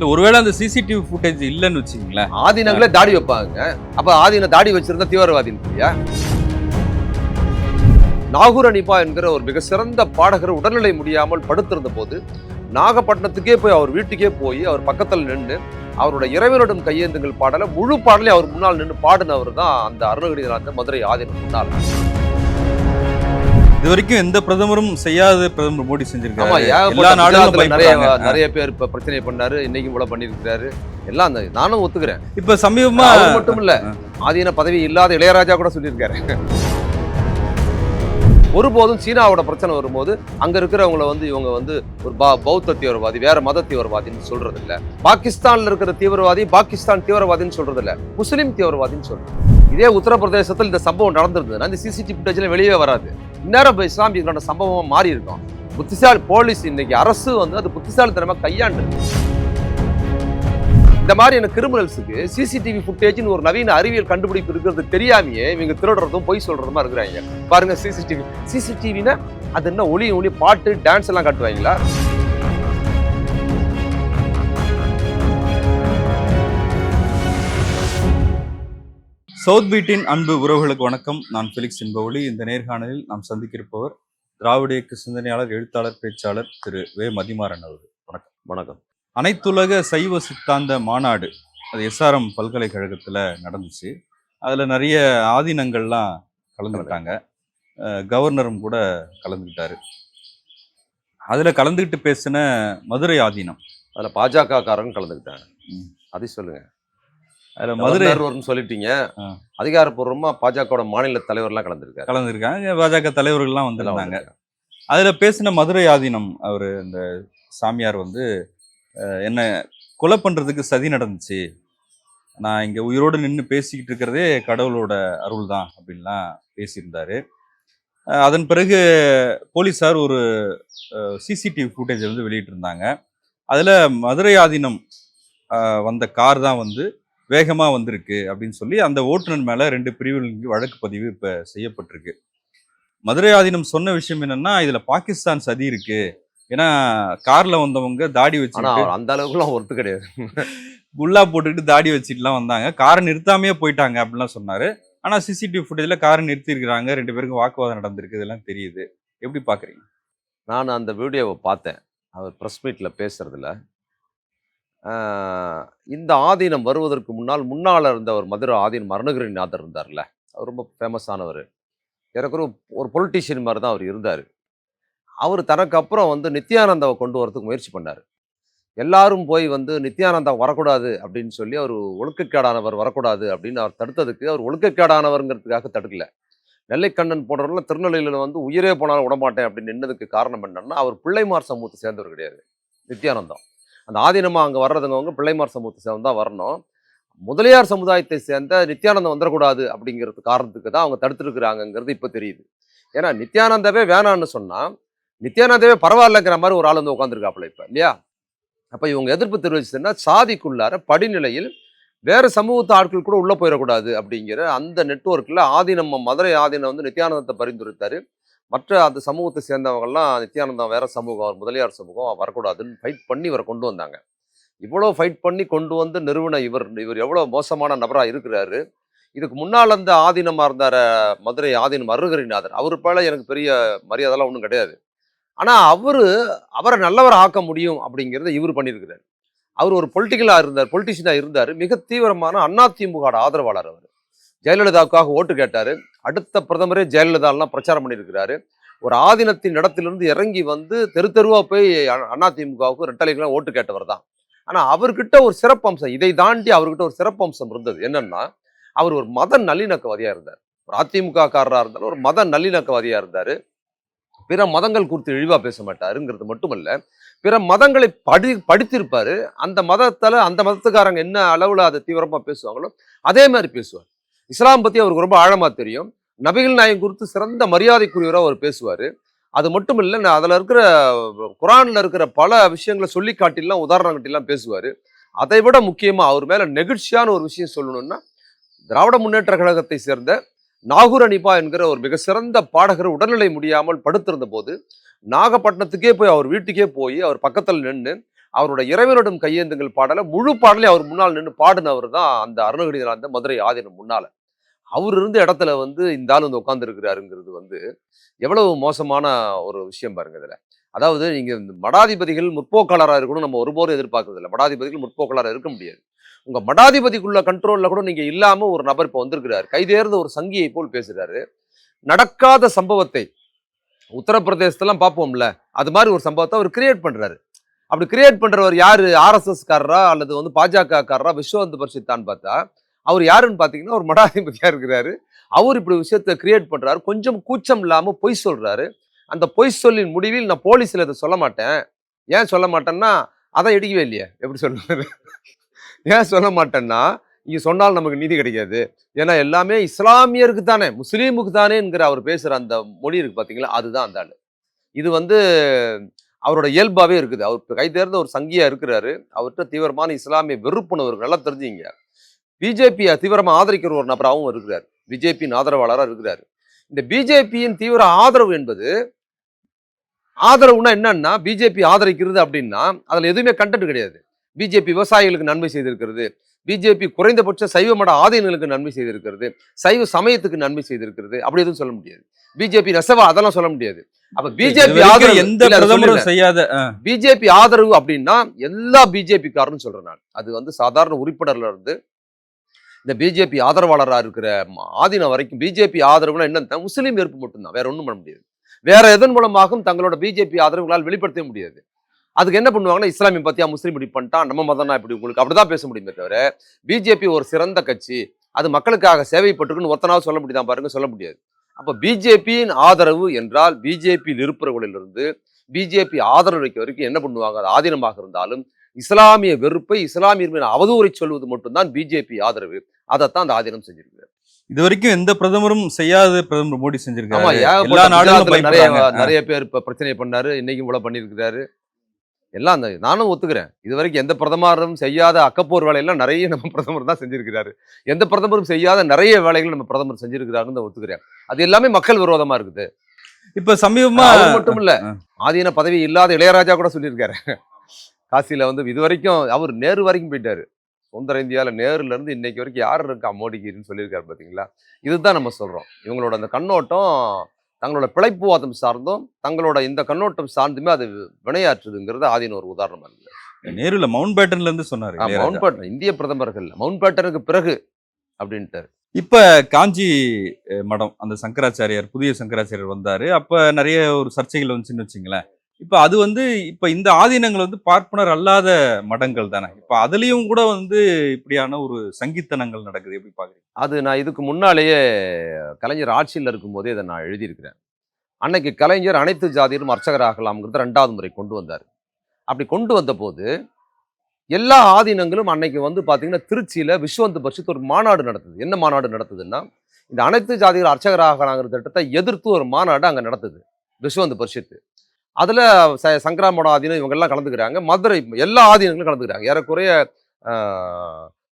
இல்ல ஒருவேளை அந்த சிசிடிவி ஃபுட்டேஜ் இல்லைன்னு வச்சுங்களேன் ஆதீனங்களே தாடி வைப்பாங்க. அப்ப ஆதீன தாடி வச்சிருந்தா தீவிரவாதின்னு இல்லையா? நாகூர் அனிபா என்கிற ஒரு மிக சிறந்த பாடகர் உடல்நிலை முடியாமல் படுத்திருந்த போது நாகப்பட்டினத்துக்கே போய் அவர் வீட்டுக்கே போய் அவர் பக்கத்தில் நின்று அவரோட இறைவனிடம் கையேந்துங்கள் பாடலை முழு பாடலையும் அவர் முன்னால் நின்று பாடினவர் தான் அந்த அருணகிரிநாத மதுரை ஆதீனம் முன்னாள். இது வரைக்கும் எந்த பிரதமரும் செய்யாத பிரதமர் மோடி செஞ்சிருக்காரு. எல்லா நாடுகளும் நிறைய பேர் இப்ப பிரச்சனை பண்ணாரு இன்னைக்கு இவ்வளவு பண்ணிருக்கிறாரு எல்லாம் அந்த நானும் ஒத்துக்கிறேன். இப்ப சமீபமா மட்டும் இல்ல ஆதீன பதவி இல்லாத இளையராஜா கூட சொல்லியிருக்காரு. ஒருபோதும் சீனாவோட பிரச்சனை வரும்போது அங்க இருக்கிறவங்கள வந்து இவங்க வந்து ஒரு பௌத்த தீவிரவாதி வேற மத தீவிரவாதின்னு சொல்றது இல்ல பாகிஸ்தான்ல இருக்கிற தீவிரவாதி பாகிஸ்தான் தீவிரவாதின்னு சொல்றது இல்ல முஸ்லீம் தீவிரவாதின்னு சொல்றது இதே உத்தரப்பிரதேசத்தில் இந்த சம்பவம் நடந்திருந்ததுன்னா இந்த சிசிடிவி ஃபுட்டேஜ்ல வெளியே வராது. இந்நேரம் இப்போ இஸ்லாமியர்களோட சம்பவமாக மாறி இருக்கும் புத்திசாலி போலீஸ் இன்னைக்கு அரசு வந்து அது புத்திசாலித்தனமாக கையாண்டு இந்த மாதிரியான கிரிமினல்ஸுக்கு சிசிடிவி ஃபுட்டேஜ்னு ஒரு நவீன அறிவியல் கண்டுபிடிப்பு இருக்கிறது தெரியாமையே இவங்க திருடுறதும் பொய் சொல்றதுமா இருக்கிறாங்க. பாருங்க சிசிடிவி. சிசிடிவினா அது என்ன ஒளி ஒளி பாட்டு டான்ஸ் எல்லாம் காட்டுவாங்களா? சவுத் பீட்டின் அன்பு உறவுகளுக்கு வணக்கம். நான் ஃபெலிக்ஸ் என்பவழி இந்த நேர்காணலில் நாம் சந்திக்கிருப்பவர் திராவிட இயக்க சிந்தனையாளர் எழுத்தாளர் பேச்சாளர் திரு. வே. மதிமாறன் அவர் வணக்கம். வணக்கம். அனைத்துலக சைவ சித்தாந்த மாநாடு அது எஸ்ஆர்எம் பல்கலைக்கழகத்தில் நடந்துச்சு. அதில் நிறைய ஆதீனங்கள்லாம் கலந்துக்கிட்டாங்க. அஹ் கவர்னரும் கூட கலந்துக்கிட்டாரு. அதில் கலந்துக்கிட்டு பேசின மதுரை ஆதீனம். அதுல பாஜக காரங்க கலந்துக்கிட்டாங்க. அதை சொல்லுங்க. அதில் மதுரை சொல்லிட்டீங்க. ஆ. அதிகாரப்பூர்வமா பாஜகவோட மாநில தலைவர்லாம் கலந்துருக்காரு. கலந்துருக்காங்க. பாஜக தலைவர்கள்லாம் வந்திருந்தாங்க. அதில் பேசின மதுரை ஆதீனம் அவர் இந்த சாமியார் வந்து என்ன கொலை பண்ணுறதுக்கு சதி நடந்துச்சு. நான் இங்கே உயிரோடு நின்று பேசிக்கிட்டு இருக்கிறதே கடவுளோட அருள் தான் அப்படின்லாம் பேசியிருந்தாரு. அதன் பிறகு போலீஸார் ஒரு சிசிடிவி ஃபுட்டேஜ் வந்து வெளியிட்டிருந்தாங்க. அதில் மதுரை ஆதீனம் வந்த கார் தான் வந்து வேகமாக வந்திருக்கு அப்படின்னு சொல்லி அந்த ஓட்டுநர் மேலே ரெண்டு பிரிவுகளுக்கு வழக்கு பதிவு இப்போ செய்யப்பட்டிருக்கு. மதுரை ஆதீனம் சொன்ன விஷயம் என்னன்னா இதுல பாகிஸ்தான் சதி இருக்கு. ஏன்னா கார்ல வந்தவங்க தாடி அவர் அந்த அளவுக்குலாம் ஒருத்து கிடையாது. குல்லா போட்டுக்கிட்டு தாடி வச்சுட்டுலாம் வந்தாங்க. காரை நிறுத்தாமையே போயிட்டாங்க அப்படிலாம் சொன்னாரு. ஆனா சிசிடிவி ஃபுட்டேஜ்ல காரை நிறுத்தி இருக்கிறாங்க ரெண்டு பேருக்கும் வாக்குவாதம் நடந்திருக்கு. இதெல்லாம் தெரியுது. எப்படி பாக்குறீங்க? நான் அந்த வீடியோவை பார்த்தேன். அவர் ப்ரெஸ் மீட்டில் பேசுறதுல ஆஹ், இந்த ஆதீனம் வருவதற்கு முன்னால் முன்னால் இருந்த ஒரு மதுரை ஆதீனம் அருணகிரிநாதர் இருந்தார்ல. அவர் ரொம்ப ஃபேமஸானவர் எனக்கு ஒரு பொலிட்டிஷியன் பொலிட்டீஷியன் மாதிரி தான் அவர் இருந்தார். அவர் தனக்கு அப்புறம் வந்து நித்யானந்தாவை கொண்டு வரதுக்கு முயற்சி பண்ணார். எல்லாரும் போய் வந்து நித்யானந்தா வரக்கூடாது அப்படின்னு சொல்லி அவர் ஒழுக்கக்கேடானவர் வரக்கூடாது அப்படின்னு அவர் தடுத்ததுக்கு அவர் ஒழுக்கக்கேடானவருங்கிறதுக்காக தடுக்கல. நெல்லைக்கண்ணன் போன்றவர்கள் திருநெல்வேலியில் வந்து உயிரே போனாலும் விடமாட்டேன் அப்படின்னு நின்னதுக்கு காரணம் என்னன்னா அவர் பிள்ளைமார் சமூகத்தை சேர்ந்தவர் கிடையாது நித்யானந்தம் அந்த ஆதீனமாக அங்கே வர்றதுங்கவங்க பிள்ளைமார் சமூகத்தை சேர்ந்து தான் வரணும். முதலியார் சமுதாயத்தை சேர்ந்த நித்யானந்தம் வந்துடக்கூடாது அப்படிங்கிறது காரணத்துக்கு தான் அவங்க தடுத்துருக்குறாங்கங்கிறது இப்போ தெரியுது. ஏன்னா நித்யானந்தாவே வேணான்னு சொன்னால் நித்யானந்தாவே பரவாயில்லைங்கிற மாதிரி ஒரு ஆள் வந்து உட்காந்துருக்காப்புல இப்போ இல்லையா? அப்போ இவங்க எதிர்ப்பு தெரிவிச்சதுன்னா சாதிக்குள்ளார படிநிலையில் வேறு சமூகத்து ஆட்கள் கூட உள்ளே போயிடக்கூடாது அப்படிங்கிற அந்த நெட்வொர்க்கில் ஆதீனம் மதுரை ஆதீனம் வந்து நித்யானந்தத்தை பரிந்துரைத்தார். மற்ற அந்த சமூகத்தை சேர்ந்தவங்கள்லாம் நித்யானந்தம் வேற சமூகம் அவர் முதலியார் சமூகம் வரக்கூடாதுன்னு ஃபைட் பண்ணி இவரை கொண்டு வந்தாங்க. இவ்வளோ ஃபைட் பண்ணி கொண்டு வந்து நிறுவன இவர் இவர் எவ்வளோ மோசமான நபராக இருக்கிறாரு. இதுக்கு முன்னால் அந்த ஆதீனமாக இருந்தார் மதுரை ஆதீனம் அருகரிநாதர் அவர் பேல எனக்கு பெரிய மரியாதைலாம் ஒன்றும் கிடையாது. ஆனால் அவர் அவரை நல்லவர் ஆக்க முடியும் அப்படிங்கிறத இவர் பண்ணியிருக்கிறார். அவர் ஒரு பொலிட்டிக்கலாக இருந்தார் பொலிட்டிஷியனாக இருந்தார். மிக தீவிரமான அதிமுக ஆதரவாளர் அவர். ஜெயலலிதாவுக்காக ஓட்டு கேட்டார். அடுத்த பிரதமரே ஜெயலலிதாலாம் பிரச்சாரம் பண்ணியிருக்கிறாரு. ஒரு ஆதீனத்தின் இடத்திலிருந்து இறங்கி வந்து தெரு தெருவாக போய் அதிமுகவுக்கு ரெட்டலைக்கெல்லாம் ஓட்டு கேட்டவர் தான். ஆனால் அவர்கிட்ட ஒரு சிறப்பம்சம் இதை தாண்டி அவர்கிட்ட ஒரு சிறப்பம்சம் இருந்தது என்னன்னா அவர் ஒரு மத நல்லிணக்கவாதியாக இருந்தார். ஒரு அதிமுகக்காரராக இருந்தாலும் ஒரு மத நல்லிணக்கவாதியாக இருந்தார். பிற மதங்கள் குறித்து இழிவாக பேச மாட்டாருங்கிறது மட்டுமல்ல பிற மதங்களை படி படித்திருப்பார். அந்த மதத்தில் அந்த மதத்துக்காரங்க என்ன அளவில் அதை தீவிரமாக பேசுவாங்களோ அதே மாதிரி பேசுவார். இஸ்லாம் பற்றி அவருக்கு ரொம்ப ஆழமாக தெரியும். நபிகள் நாயகம் குறித்து சிறந்த மரியாதைக்குரியவராக அவர் பேசுவார். அது மட்டும் இல்லை நான் அதில் இருக்கிற குரானில் இருக்கிற பல விஷயங்களை சொல்லி காட்டிலாம் உதாரணம் காட்டிலாம் பேசுவார். அதை விட முக்கியமாக அவர் மேலே நெகிழ்ச்சியான ஒரு விஷயம் சொல்லணும்னா திராவிட முன்னேற்ற கழகத்தை சேர்ந்த நாகூர் அனிபா என்கிற ஒரு மிக சிறந்த பாடகர் உடல்நிலை முடியாமல் படுத்திருந்த போது நாகப்பட்டினத்துக்கே போய் அவர் வீட்டுக்கே போய் அவர் பக்கத்தில் நின்று அவரோட இறைவனிடம் கையேந்துங்கள் பாடலை முழு பாடலையும் அவர் முன்னால் நின்று பாடினவர் தான் அந்த அருணகிரிநாதன் மதுரை ஆதீனம் முன்னால். அவர் இருந்த இடத்துல வந்து இந்த ஆள் வந்து உட்காந்துருக்கிறாருங்கிறது வந்து எவ்வளவு மோசமான ஒரு விஷயம் பாருங்க இதில். அதாவது நீங்கள் இந்த மடாதிபதிகள் முற்போக்காளராக இருக்கணும் நம்ம ஒருபோதும் எதிர்பார்க்கறதில்ல. மடாதிபதிகள் முற்போக்காளராக இருக்க முடியாது. உங்கள் மடாதிபதிக்குள்ள கண்ட்ரோலில் கூட நீங்கள் இல்லாமல் ஒரு நபர் இப்போ வந்திருக்கிறார். கைதேர்ந்த ஒரு சங்கியை போல் பேசுகிறாரு நடக்காத சம்பவத்தை உத்தரப்பிரதேசத்தெல்லாம் பார்ப்போம்ல அது மாதிரி ஒரு சம்பவத்தை அவர் கிரியேட் பண்ணுறாரு அப்படி கிரியேட் பண்ணுறவர் யார்? ஆர்எஸ்எஸ்காரரா அல்லது வந்து பாஜகக்காரரா விஸ்வந்த் பரிசுத்தான்னு பார்த்தா அவர் யாருன்னு பார்த்தீங்கன்னா ஒரு மடாதிபதியாக இருக்கிறாரு. அவர் இப்படி விஷயத்தை கிரியேட் பண்ணுறாரு கொஞ்சம் கூச்சம் இல்லாமல் பொய் சொல்கிறாரு அந்த பொய் சொல்லின் முடிவில் நான் போலீஸில் இதை சொல்ல மாட்டேன். ஏன் சொல்ல மாட்டேன்னா அதான் எடுக்கவே இல்லையே. எப்படி சொல்லுவார்? ஏன் சொல்ல மாட்டேன்னா இங்கே சொன்னால் நமக்கு நீதி கிடைக்காது. ஏன்னா எல்லாமே இஸ்லாமியருக்கு தானே முஸ்லீமுக்கு தானேங்கிற அவர் பேசுகிற அந்த மொழி இருக்குது பார்த்தீங்களா அதுதான் அந்த ஆள். இது வந்து அவரோட இயல்பாகவே இருக்குது. அவர் கைதேர்ந்த ஒரு சங்கியாக இருக்கிறாரு. அவர்கிட்ட தீவிரமான இஸ்லாமிய வெறுப்புணர்வு நல்லா தெரிஞ்சுங்க. பிஜேபி தீவிரமா ஆதரிக்கிற ஒரு நபராகவும் இருக்கிறார் பிஜேபியின் ஆதரவாளராக இருக்கிறார் இந்த பிஜேபியின் தீவிர ஆதரவு என்பது ஆதரவுனா என்னன்னா பிஜேபி ஆதரிக்கிறது அப்படின்னா அதுல எதுவுமே கண்டென்ட் கிடையாது பிஜேபி விவசாயிகளுக்கு நன்மை செய்திருக்கிறது பிஜேபி குறைந்தபட்ச சைவ மட ஆதீனங்களுக்கு நன்மை செய்திருக்கிறது சைவ சமயத்துக்கு நன்மை செய்திருக்கிறது அப்படி எதுவும் சொல்ல முடியாது பிஜேபி ரசவா அதெல்லாம் சொல்ல முடியாது அப்ப பிஜேபி ஆதரவு எந்த பிரதமரும். செய்யாத பிஜேபி ஆதரவு அப்படின்னா எல்லா பிஜேபி காரன்னு சொல்றேன் நான் அது வந்து சாதாரண உறுப்பினர்ல இருந்து இந்த பிஜேபி ஆதரவாளராக இருக்கிற ம- ஆதீனம் வரைக்கும் பிஜேபி ஆதரவுனா என்னன்னு முஸ்லீம் வெறுப்பு மட்டும்தான். வேற ஒன்றும் பண்ண முடியாது. வேற எதன் மூலமாகவும் தங்களோட பிஜேபி ஆதரவுகளால் வெளிப்படுத்த முடியாது. அதுக்கு என்ன பண்ணுவாங்கன்னா இஸ்லாமிய பத்தியா முஸ்லீம் இப்படி பண்ணிட்டான் நம்ம மதம்னா இப்படி உங்களுக்கு அப்படிதான் பேச முடியுமே தவிர பிஜேபி ஒரு சிறந்த கட்சி அது மக்களுக்காக சேவைப்பட்டிருக்குன்னு ஒத்தனாவது சொல்ல முடியுதான் பாருங்க சொல்ல முடியாது. அப்போ பிஜேபியின் ஆதரவு என்றால் பிஜேபியில் இருப்பவர்களிலிருந்து பிஜேபி ஆதரவு வைக்க வரைக்கும் என்ன பண்ணுவாங்க? அது ஆதீனமாக இருந்தாலும் இஸ்லாமிய வெறுப்பை இஸ்லாமியர் மீது அவதூறை சொல்வது மட்டும்தான் பிஜேபி ஆதரவு. அதைத்தான் அந்த ஆதீனம் செஞ்சிருக்கு இது வரைக்கும் எந்த பிரதமரும் செய்யாத பிரதமர் மோடி செஞ்சிருக்காரு. நிறைய. நிறைய பேர் இப்ப பிரச்சனை பண்ணாரு இன்னைக்கும் இவ்வளவு பண்ணியிருக்கிறாரு எல்லாம் அந்த நானும் ஒத்துக்கிறேன். இது வரைக்கும் எந்த பிரதமரும் செய்யாத அக்கப்போர் வேலையெல்லாம் நிறைய நம்ம பிரதமர் தான் செஞ்சிருக்கிறாரு. எந்த பிரதமரும் செய்யாத நிறைய வேலைகள் நம்ம பிரதமர் செஞ்சிருக்கிறாருன்னு ஒத்துக்கிறேன். அது எல்லாமே மக்கள் விரோதமா இருக்குது. இப்ப சமீபமா மட்டும் இல்ல. ஆதீன பதவி இல்லாத இளையராஜா கூட சொல்லியிருக்காரு. காசியில வந்து இது வரைக்கும் அவர் நேரு வரைக்கும் போயிட்டாரு. சுதந்திர இந்தியாவில் நேருல இருந்து இன்னைக்கு வரைக்கும் யார் இருக்கா மோடிகிரின்னு சொல்லியிருக்காரு பாத்தீங்களா? இதுதான் நம்ம சொல்றோம். இவங்களோட அந்த கண்ணோட்டம் தங்களோட பிழைப்புவாதம் சார்ந்தும் தங்களோட இந்த கண்ணோட்டம் சார்ந்துமே அது வினையாற்றுதுங்கிறது ஆதீன ஒரு உதாரணமா இருக்கு நேருல மவுண்ட் பேட்டன்ல இருந்து சொன்னாரு. மவுண்ட் பேட்டன் இந்திய பிரதமர்கள் மவுண்ட் பேட்டனுக்கு பிறகு அப்படின்ட்டு இப்ப காஞ்சி மடம் அந்த சங்கராச்சாரியார் புதிய சங்கராச்சாரியார் வந்தாரு. அப்ப நிறைய ஒரு சர்ச்சைகள் வந்துச்சுன்னு வச்சுங்களேன். இப்போ அது வந்து இப்போ இந்த ஆதீனங்கள் வந்து பார்ப்பனர் அல்லாத மடங்கள் தானே. இப்போ அதுலேயும் கூட வந்து இப்படியான ஒரு சங்கீத்தனங்கள் நடக்குது. எப்படி பார்க்குறீங்க? அது நான் இதுக்கு முன்னாலேயே கலைஞர் ஆட்சியில் இருக்கும்போதே இதை நான் எழுதியிருக்கிறேன். அன்னைக்கு கலைஞர் அனைத்து ஜாதியிலும் அர்ச்சகராகலாம்ங்கிறத ரெண்டாவது முறை கொண்டு வந்தார். அப்படி கொண்டு வந்தபோது எல்லா ஆதீனங்களும் அன்னைக்கு வந்து பார்த்தீங்கன்னா திருச்சியில் விஸ்வந்த் பட்சத்து ஒரு மாநாடு நடத்துது. என்ன மாநாடு நடத்துதுன்னா இந்த அனைத்து ஜாதிகள் அர்ச்சகராகலாங்கிற திட்டத்தை எதிர்த்து ஒரு மாநாடு அங்கே நடத்துது விஸ்வந்த பரிஷத்து அதில் ச சங்கராமோட ஆதீனம் இவங்கெல்லாம் கலந்துக்கிறாங்க. மதுரை எல்லா ஆதீனங்களும் கலந்துக்கிறாங்க. ஏறக்குறைய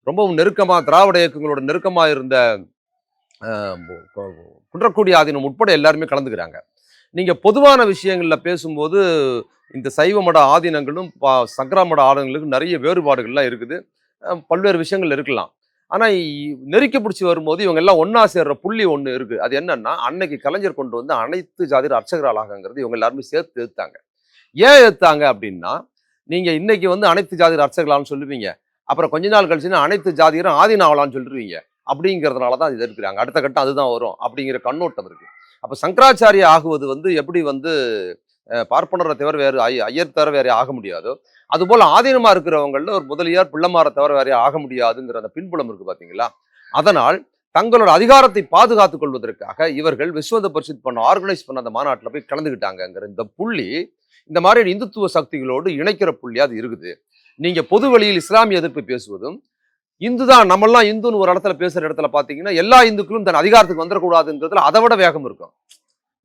ரொம்பவும் நெருக்கமாக திராவிட இயக்கங்களோட நெருக்கமாக இருந்த ஆஹ், குன்றக்குடி ஆதீனம் உட்பட எல்லாருமே கலந்துக்கிறாங்க. நீங்கள் பொதுவான விஷயங்களில் பேசும்போது இந்த சைவ மட ஆதீனங்களும் பா சங்கரா மட ஆதீனங்களுக்கும் நிறைய வேறுபாடுகள்லாம் இருக்குது. பல்வேறு விஷயங்கள் இருக்கலாம். ஆனால் நெருக்கி பிடிச்சி வரும்போது இவங்க எல்லாம் ஒன்றா சேர்ற புள்ளி ஒன்று இருக்குது அது என்னன்னா அன்னைக்கு கலைஞர் கொண்டு வந்து அனைத்து ஜாதிர் அர்ச்சகராளாகங்கிறது இவங்க எல்லாருமே சேர்த்து எடுத்தாங்க ஏன் எடுத்தாங்க அப்படின்னா நீங்கள் இன்னைக்கு வந்து அனைத்து ஜாதிர் அர்ச்சகர்களான்னு சொல்லுவீங்க. அப்புறம் கொஞ்ச நாள் கழிச்சுன்னா அனைத்து ஜாதியரும் ஆதீன ஆகலான்னு சொல்லிடுவீங்க அப்படிங்கிறதுனால தான் இது இருக்கிறாங்க அடுத்த கட்டம் அதுதான் வரும் அப்படிங்கிற கண்ணோட்டம் இருக்குது அப்போ சங்கராச்சாரிய ஆகுவது வந்து எப்படி வந்து பார்ப்பனரை தவிர வேறு ஐ ஐயர் தவிர வேறே ஆக முடியாதோ. அதுபோல் ஆதீனமா இருக்கிறவங்களில் ஒரு முதலியார் பிள்ளைமாரை தவிர வேறே ஆக முடியாதுங்கிற அந்த பின்புலம் இருக்கு பாத்தீங்களா? அதனால் தங்களோட அதிகாரத்தை பாதுகாத்துக் கொள்வதற்காக இவர்கள் விஸ்வந்த பரிசுத் பண்ண ஆர்கனைஸ் பண்ண அந்த மாநாட்டில் போய் கலந்துக்கிட்டாங்கங்கிற இந்த புள்ளி இந்த மாதிரி இந்துத்துவ சக்திகளோடு இணைக்கிற புள்ளி அது இருக்குது. நீங்க பொது வழியில் இஸ்லாமிய எதிர்ப்பு பேசுவதும் இந்து தான் நம்மெல்லாம் இந்துன்னு ஒரு இடத்துல பேசுற இடத்துல பாத்தீங்கன்னா எல்லா இந்துக்களும் தன் அதிகாரத்துக்கு வந்துடக்கூடாதுங்கிறதுல அதை விட வேகம் இருக்கும்.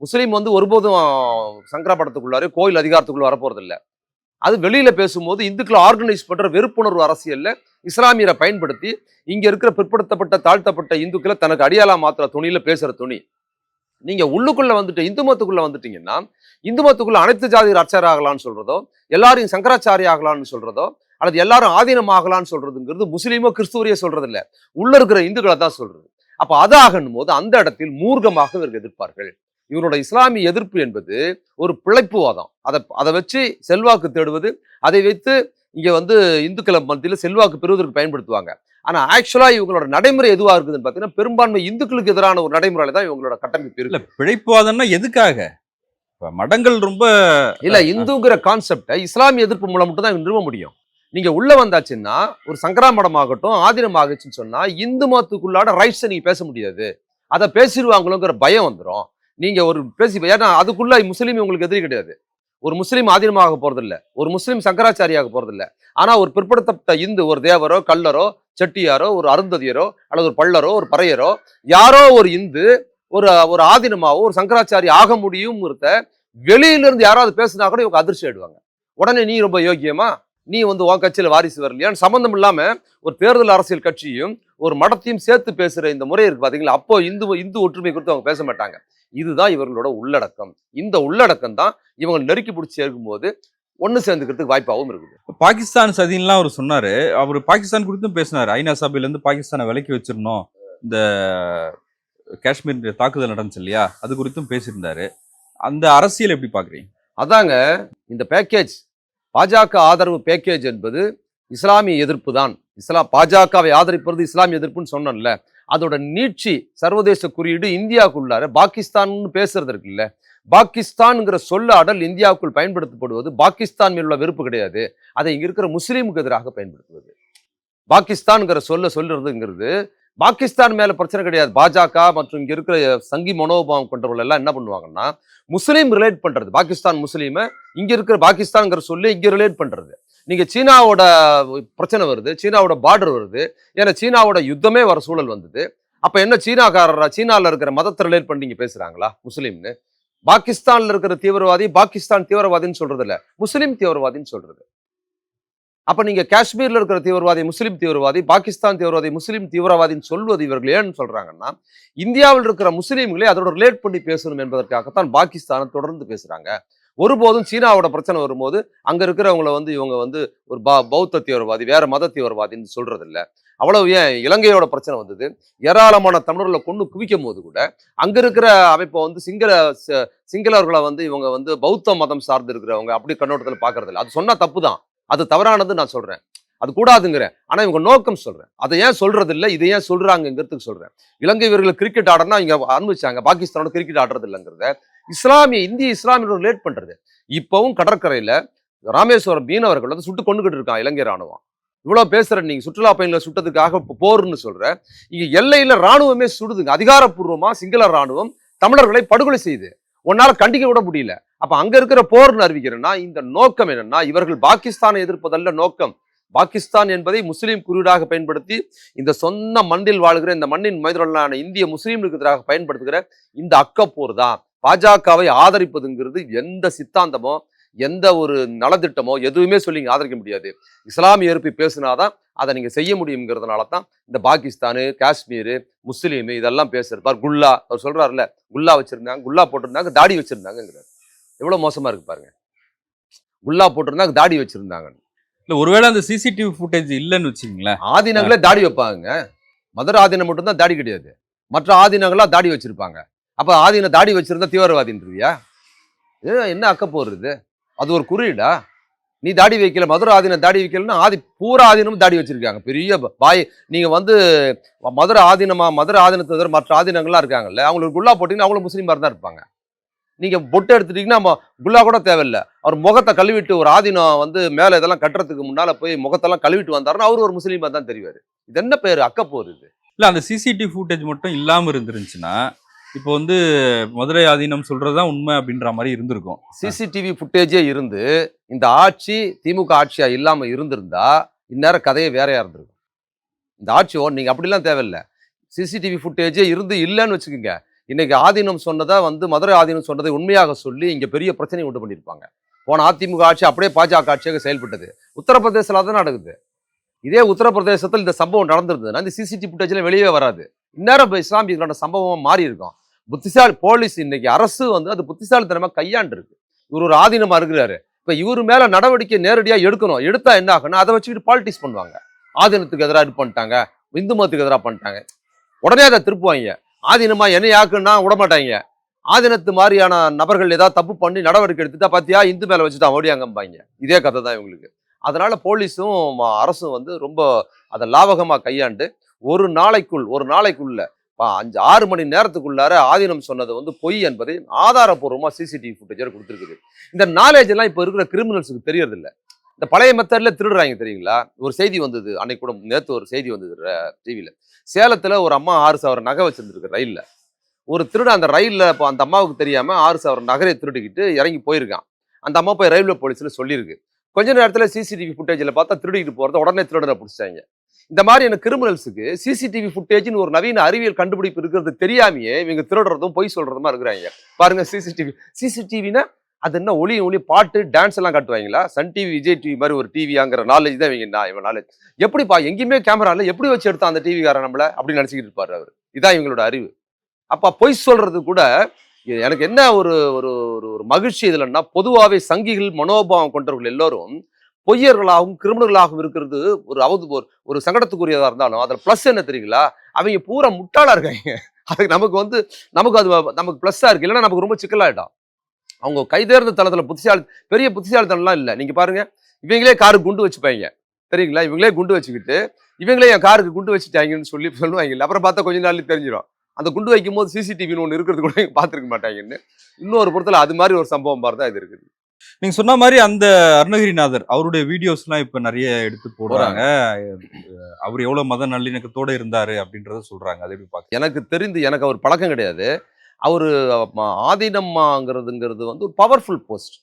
முஸ்லீம் வந்து ஒருபோதும் சங்கரா படத்துக்குள்ளாரே கோயில் அதிகாரத்துக்குள்ள வரப்போறது இல்லை அது வெளியில பேசும்போது இந்துக்களை ஆர்கனைஸ் பண்ற வெறுப்புணர்வு அரசியல்ல இஸ்லாமியரை பயன்படுத்தி இங்க இருக்கிற பிற்படுத்தப்பட்ட தாழ்த்தப்பட்ட இந்துக்களை தனக்கு அடியாளா மாத்திர துணியில பேசுற துணி. நீங்க உள்ளுக்குள்ள வந்துட்டு இந்து மதத்துக்குள்ள வந்துட்டீங்கன்னா இந்து மதத்துக்குள்ள அனைத்து ஜாதி அர்ச்சர் ஆகலாம்னு சொல்றதோ எல்லாரையும் சங்கராச்சாரி ஆகலாம்னு சொல்றதோ அல்லது எல்லாரும் ஆதீனம் ஆகலாம்னு சொல்றதுங்கிறது முஸ்லீமோ கிறிஸ்துவரையோ சொல்றது இல்ல உள்ள இருக்கிற இந்துக்களை தான் சொல்றது. அப்ப அது போது அந்த இடத்தில் மூர்க்கமாக இவர்கள் எதிர்ப்பார்கள். இவரோட இஸ்லாமிய எதிர்ப்பு என்பது ஒரு பிழைப்புவாதம். அதை அதை வச்சு செல்வாக்கு தேடுவது அதை வைத்து இங்க வந்து இந்துக்களை மத்தியில செல்வாக்கு பெறுவதற்கு பயன்படுத்துவாங்க. ஆனா ஆக்சுவலா இவங்களோட நடைமுறை எதுவா இருக்குதுன்னு பாத்தீங்கன்னா பெரும்பான்மை இந்துக்களுக்கு எதிரான ஒரு நடைமுறையில தான் இவங்களோட கட்டமைப்பு இல்ல பிழைப்புவாதம்னா எதுக்காக? இப்ப மடங்கள் ரொம்ப இல்ல இந்துங்கிற கான்செப்டை இஸ்லாமிய எதிர்ப்பு மூலம் மட்டும் தான் நிறுவ முடியும். நீங்க உள்ள வந்தாச்சுன்னா ஒரு சங்கரா மடம் ஆகட்டும் ஆதீனம் ஆகச்சுன்னு சொன்னா இந்து மதத்துக்குள்ளாட ரைட்ஸை நீங்க பேச முடியாது. அதை பேசிடுவாங்களோங்கிற பயம் வந்துடும் நீங்க ஒரு பேசி ஏன்னா அதுக்குள்ள முஸ்லீம் உங்களுக்கு எதிரி கிடையாது. ஒரு முஸ்லீம் ஆதீனமாக போறது ஒரு முஸ்லீம் சங்கராச்சாரியாக போறது இல்ல ஆனா ஒரு பிற்படுத்தப்பட்ட இந்து ஒரு தேவரோ கல்லரோ செட்டியாரோ ஒரு அருந்ததியரோ அல்லது ஒரு பள்ளரோ ஒரு பறையரோ யாரோ ஒரு இந்து ஒரு ஒரு ஆதீனமாவோ ஒரு சங்கராச்சாரி ஆக முடியும் ஒருத்த வெளியிலிருந்து யாராவது பேசினா கூட இவங்க அதிர்ச்சி ஆயிடுவாங்க. உடனே நீ ரொம்ப யோக்கியமா? நீ வந்து உன் கட்சியில் வாரிசு வரலையான்னு சம்மந்தம் இல்லாமல் ஒரு தேர்தல் அரசியல் கட்சியும் ஒரு மடத்தையும் சேர்த்து பேசுகிற இந்த முறை இருக்குது பார்த்தீங்களா அப்போ இந்து இந்து ஒற்றுமை குறித்து அவங்க பேச மாட்டாங்க. இதுதான் இவர்களோட உள்ளடக்கம். இந்த உள்ளடக்கம் தான் இவங்க நெருக்கி பிடிச்சி இருக்கும்போது ஒண்ணு சேர்ந்துக்கிறதுக்கு வாய்ப்பாகவும் இருக்குது. பாகிஸ்தான் சதின்லாம் அவர் சொன்னாரு. அவர் பாகிஸ்தான் குறித்தும் பேசினாரு. ஐநா சபையில இருந்து பாகிஸ்தானை விலக்கி வச்சிடணும். இந்த காஷ்மீர் தாக்குதல் நடந்துச்சு இல்லையா? அது குறித்தும் பேசியிருந்தாரு. அந்த அரசியல் எப்படி பாக்குறீங்க அதாங்க இந்த பேக்கேஜ் பாஜக ஆதரவு பேக்கேஜ் என்பது இஸ்லாமிய எதிர்ப்பு தான். இஸ்லாம் பாஜகவை ஆதரிப்பது இஸ்லாமிய எதிர்ப்புன்னு சொன்னேன்ல. அதோட நீட்சி சர்வதேச குறியீடு இந்தியாவுக்குள்ளார பாகிஸ்தான் பேசுறது இருக்குல்ல பாகிஸ்தான்ங்கிற சொல்லாடல் இந்தியாவுக்குள் பயன்படுத்தப்படுவது பாகிஸ்தான் மேல் உள்ள வெறுப்பு கிடையாது. அதை இங்க இருக்கிற முஸ்லீமுக்கு எதிராக பயன்படுத்துவது. பாகிஸ்தான்ங்கிற சொல்ல சொல்லுறதுங்கிறது பாகிஸ்தான் மேல பிரச்சனை கிடையாது. பாஜக மற்றும் இங்க இருக்கிற சங்கி மனோபாவம் கொண்டவர்கள் எல்லாம் என்ன பண்ணுவாங்கன்னா முஸ்லீம் ரிலேட் பண்றது. பாகிஸ்தான் முஸ்லீமை இங்க இருக்கிற பாகிஸ்தான்ங்கிற சொல்லி இங்க ரிலேட் பண்றது. நீங்க சீனாவோட பிரச்சனை வருது சீனாவோட பார்டர் வருது. ஏன்னா சீனாவோட யுத்தமே வர சூழல் வந்தது. அப்ப என்ன சீனாக்காரரா சீனால இருக்கிற மதத்தை ரிலேட் பண்ணி நீங்கள் பேசுறாங்களா? முஸ்லீம்னு. பாகிஸ்தான்ல இருக்கிற தீவிரவாதி பாகிஸ்தான் தீவிரவாதின்னு சொல்றது இல்லை. முஸ்லீம் தீவிரவாதின்னு சொல்றது. அப்ப நீங்க காஷ்மீர்ல இருக்கிற தீவிரவாதி முஸ்லீம் தீவிரவாதி பாகிஸ்தான் தீவிரவாதி முஸ்லீம் தீவிரவாதின்னு சொல்வது இவர்கள் ஏன்னு சொல்றாங்கன்னா இந்தியாவில் இருக்கிற முஸ்லீம்களே அதோட ரிலேட் பண்ணி பேசணும் என்பதற்காகத்தான் பாகிஸ்தானை தொடர்ந்து பேசுறாங்க. ஒருபோதும் சீனாவோட பிரச்சனை வரும்போது அங்கே இருக்கிறவங்கள வந்து இவங்க வந்து ஒரு பா பௌத்த தீவிரவாதி வேற மத தீவிரவாதின்னு சொல்றது இல்ல அவ்வளவு ஏன் இலங்கையோட பிரச்சனை வந்தது? ஏராளமான தமிழர்களை கொண்டு குவிக்கும் போது கூட அங்க இருக்கிற அமைப்பை வந்து சிங்கள சிங்களர்களை சிங்களவர்களை வந்து இவங்க வந்து பௌத்த மதம் சார்ந்து இருக்கிறவங்க அப்படி கண்ணோட்டத்தில் பாக்குறது இல்லை அது சொன்னா தப்பு தான் அது தவறானது நான் சொல்றேன். அது கூடாதுங்கிறேன் ஆனால் இவங்க நோக்கம் சொல்கிறேன் அதை ஏன் சொல்கிறது இல்லை இதை ஏன் சொல்கிறாங்கங்கிறதுக்கு சொல்கிறேன் இலங்கை வீரர்கள் கிரிக்கெட் ஆடனா இங்கே அனுபவிச்சாங்க பாகிஸ்தானோட கிரிக்கெட் ஆடுறது இல்லைங்கிறத. இஸ்லாமிய இந்திய இஸ்லாமியோட ரிலேட் பண்ணுறது இப்போவும் கடற்கரையில் ராமேஸ்வரம் மீனவர்கள் வந்து சுட்டு கொண்டுகிட்டு இருக்கான் இலங்கை ராணுவம். இவ்வளோ பேசுகிறேன் நீங்கள் சுற்றுலா பயணிகளை சுட்டதுக்காக போர்னு சொல்கிற இங்கே எல்லையில் ராணுவமே சுடுதுங்க. அதிகாரப்பூர்வமாக சிங்கள ராணுவம் தமிழர்களை படுகொலை செய்யுது உன்னால் கண்டிக்க விட முடியல. அப்போ அங்கே இருக்கிற போர்னு அறிவிக்கிறேன்னா இந்த நோக்கம் என்னன்னா இவர்கள் பாகிஸ்தானை எதிர்ப்பதல்ல நோக்கம். பாகிஸ்தான் என்பதை முஸ்லீம் குறியீடாக பயன்படுத்தி இந்த சொந்த மண்ணில் வாழ்கிற இந்த மண்ணின் மனிதர்களான இந்திய முஸ்லீம்களுக்கு எதிராக பயன்படுத்துகிற இந்த அக்கப்போர் தான். பாஜகவை ஆதரிப்பதுங்கிறது எந்த சித்தாந்தமோ எந்த ஒரு நலத்திட்டமோ எதுவுமே சொல்லி இங்க ஆதரிக்க முடியாது. இஸ்லாமிய எதிர்ப்பு பேசுனாதான் அதை நீங்கள் செய்ய முடியுங்கிறதுனால தான் இந்த பாகிஸ்தானு காஷ்மீர் முஸ்லீம் இதெல்லாம் பேசுறது. குல்லா அவர் சொல்கிறாருல குல்லா வச்சுருந்தாங்க குல்லா போட்டிருந்தாங்க தாடி வச்சிருந்தாங்கிறார் எவ்வளோ மோசமாக இருக்கு பாருங்க. குல்லா போட்டிருந்தாங்க தாடி வச்சுருந்தாங்கன்னு. இல்ல ஒருவேளை அந்த சிசிடிவி ஃபுட்டேஜ் இல்லைன்னு வச்சுக்கீங்களேன். ஆதீனங்களே தாடி வைப்பாங்க. மதுரை ஆதீனம் மட்டும்தான் தாடி கிடையாது. மற்ற ஆதீனங்களா தாடி வச்சிருப்பாங்க. அப்ப ஆதீன தாடி வச்சிருந்தா தீவிரவாதின்றியா? இது என்ன அக்க போடுறது? அது ஒரு குறியீடா? நீ தாடி வைக்கல மதுரை ஆதீனம் தாடி வைக்கலன்னா ஆதி பூரா ஆதீனமும் தாடி வச்சிருக்காங்க. பெரிய பாய் நீங்க வந்து மதுரை ஆதீனமா மதுரை ஆதீனத்தை மற்ற ஆதீனங்கள்லாம் இருக்காங்கல்ல அவங்களுக்கு குல்லா போட்டிங்கன்னா அவங்களும் முஸ்லீம் மாதிரி தான் இருப்பாங்க. நீங்க பொட்டு எடுத்துட்டீங்கன்னா நம்ம குல்லா கூட தேவையில்ல. அவர் முகத்தை கழுவிட்டு ஒரு ஆதீனம் வந்து மேல இதெல்லாம் கட்டுறதுக்கு முன்னால போய் முகத்தெல்லாம் கழுவிட்டு வந்தாருன்னா அவரு ஒரு முஸ்லீமா தான் தெரிவாரு. இது என்ன பேரு? அக்கப்போர் இது. இல்ல அந்த சிசிடிவி ஃபுட்டேஜ் மட்டும் இல்லாம இருந்துருந்துச்சுன்னா இப்போ வந்து மதுரை ஆதீனம் சொல்றதுதான் உண்மை அப்படின்ற மாதிரி இருந்திருக்கும். சிசிடிவி ஃபுட்டேஜே இருந்து இந்த ஆட்சி திமுக ஆட்சியா இல்லாம இருந்திருந்தா இந்நேரம் கதையே வேறையா இருந்திருக்கும் இந்த ஆட்சி ஓ நீங்க அப்படிலாம் தேவையில்ல. சிசிடிவி ஃபுட்டேஜே இருந்து இல்லைன்னு வச்சுக்கோங்க. இன்னைக்கு ஆதீனம் சொன்னதை வந்து மதுரை ஆதீனம் சொன்னதை உண்மையாக சொல்லி இங்கே பெரிய பிரச்சனையை உண்டு பண்ணியிருப்பாங்க. போன அதிமுக ஆட்சி அப்படியே பாஜக ஆட்சியாக செயல்பட்டது. உத்தரப்பிரதேசத்தில் தான் நடக்குது. இதே உத்தரப்பிரதேசத்தில் இந்த சம்பவம் நடந்திருந்ததுன்னா இந்த சிசிடிவி ஃபுட்டேஜ்ல வெளியே வராது. இந்நேரம் இப்ப இஸ்லாமியர்களோட சம்பவம் மாறி இருக்கும் புத்திசாலி போலீஸ் இன்னைக்கு அரசு வந்து அது புத்திசாலித்தனமாக கையாண்டுருக்கு. இவர் ஒரு ஆதீனமாக இருக்கிறாரு. இப்போ இவர் மேலே நடவடிக்கை நேரடியாக எடுக்கணும். எடுத்தால் என்ன ஆகும்னா அதை வச்சுக்கிட்டு பாலிடிக்ஸ் பண்ணுவாங்க. ஆதீனத்துக்கு எதிராக இது பண்ணிட்டாங்க. இந்து மதத்துக்கு எதிராக பண்ணிட்டாங்க. உடனே அதை திருப்புவாங்க. ஆதீனமா என்ன யாக்குன்னா விடமாட்டாங்க. ஆதீனத்து மாதிரியான நபர்கள் ஏதாவது தப்பு பண்ணி நடவடிக்கை எடுத்துட்டா பார்த்தியா இந்து மேல வச்சுட்டா ஓடியாங்கம்பாங்க. இதே கதை தான் இவங்களுக்கு. அதனால போலீஸும் அரசும் வந்து ரொம்ப அதை லாபகமாக கையாண்டு ஒரு நாளைக்குள் ஒரு நாளைக்குள்ள பா, அஞ்சு ஆறு மணி நேரத்துக்குள்ளார ஆதீனம் சொன்னது வந்து பொய் என்பதை ஆதாரப்பூர்வமாக சிசிடிவி ஃபுட்டேஜர் கொடுத்துருக்குது. இந்த நாலேஜ் எல்லாம் இப்போ இருக்கிற கிரிமினல்ஸுக்கு தெரியறதில்ல. இந்த பழைய மெத்தடில் திருடுறாங்க தெரியுங்களா? ஒரு செய்தி வந்தது அன்னைக்கு கூட நேற்று ஒரு செய்தி வந்தது டிவியில் சேலத்தில் ஒரு அம்மா ஆறு சவரம் நகை வச்சுருந்துருக்கு ரயிலில். ஒரு திருட அந்த ரயிலில் இப்போ அந்த அம்மாவுக்கு தெரியாமல் ஆறு சவரம் நகரை திருடிக்கிட்டு இறங்கி போயிருக்கான். அந்த அம்மா போய் ரயில்வே போலீஸில் சொல்லியிருக்கு. கொஞ்ச நேரத்தில் சிசிடிவி ஃபுட்டேஜில் பார்த்தா திருடிக்கிட்டு போகிறத உடனே திருடனை பிடிச்சாங்க இந்த மாதிரியான கிரிமினல்ஸுக்கு சிசிடிவி ஃபுட்டேஜ்னு ஒரு நவீன அறிவியல் கண்டுபிடிப்பு இருக்கிறது தெரியாமையே இவங்க திருடுறதும் பொய் சொல்கிறதுமா இருக்கிறாங்க. பாருங்கள் சிசிடிவி சிசிடிவினா அது என்ன ஒளி ஒளி பாட்டு டான்ஸ் எல்லாம் காட்டுவாங்களா? சன் டிவி விஜய் டிவி மாதிரி ஒரு டிவியாங்கிற நாலேஜ் தான் இவங்க நான் இவன் நாலேஜ் எப்படிப்பா எங்கேயுமே கேமரா இல்லை எப்படி வச்சு எடுத்தான் அந்த டிவிக்காரன் நம்மள? அப்படின்னு நினச்சிக்கிட்டு இருப்பார் அவர். இதான் இவங்களோட அறிவு. அப்பா பொய் சொல்றது கூட இது எனக்கு என்ன ஒரு ஒரு ஒரு ஒரு மகிழ்ச்சி இதுலன்னா பொதுவாகவே சங்கிகள் மனோபாவம் கொண்டவர்கள் எல்லோரும் பொய்யர்களாகவும் கிரிமினல்களாகவும் இருக்கிறது ஒரு அவது ஒரு ஒரு சங்கடத்துக்குரியதாக இருந்தாலும் அதில் ப்ளஸ் என்ன தெரியுங்களா? அவங்க பூரா முட்டாளாக இருக்காங்க. அதுக்கு நமக்கு வந்து நமக்கு அது நமக்கு ப்ளஸ்ஸாக இருக்கு. இல்லைன்னா நமக்கு ரொம்ப சிக்கலாகிடும் அவங்க கைதேர்ந்த தளத்துல புத்திசாலி பெரிய புத்திசாலித்தனம்லாம் இல்லை. நீங்க பாருங்க இவங்களே காருக்கு குண்டு வச்சுப்பாங்க. தெரியுங்களா? இவங்களே குண்டு வச்சுக்கிட்டு இவங்களே என் காருக்கு குண்டு வச்சுட்டாங்கன்னு சொல்லி சொல்லுவாங்க அப்புறம் பார்த்தா கொஞ்ச நாள்ல தெரிஞ்சிடும். அந்த குண்டு வைக்கும் போது சிசிடிவின்னு ஒன்று இருக்கிறது கூட பார்த்துருக்க மாட்டாங்கன்னு. இன்னொரு பொறுத்தல அது மாதிரி ஒரு சம்பவம் தான் இது இருக்குது. நீங்க சொன்ன மாதிரி அந்த அருணகிரிநாதர் அவருடைய வீடியோஸ் எல்லாம் இப்ப நிறைய எடுத்து போடுறாங்க. அவர் எவ்வளவு மத நல்லிணக்கத்தோட இருந்தாரு அப்படின்றத சொல்றாங்க. அதை எப்படி பாக்க எனக்கு தெரிந்து எனக்கு அவர் பழக்கம் கிடையாது. அவர் ஆதீனம்மாங்கிறதுங்கிறது வந்து ஒரு பவர்ஃபுல் போஸ்ட்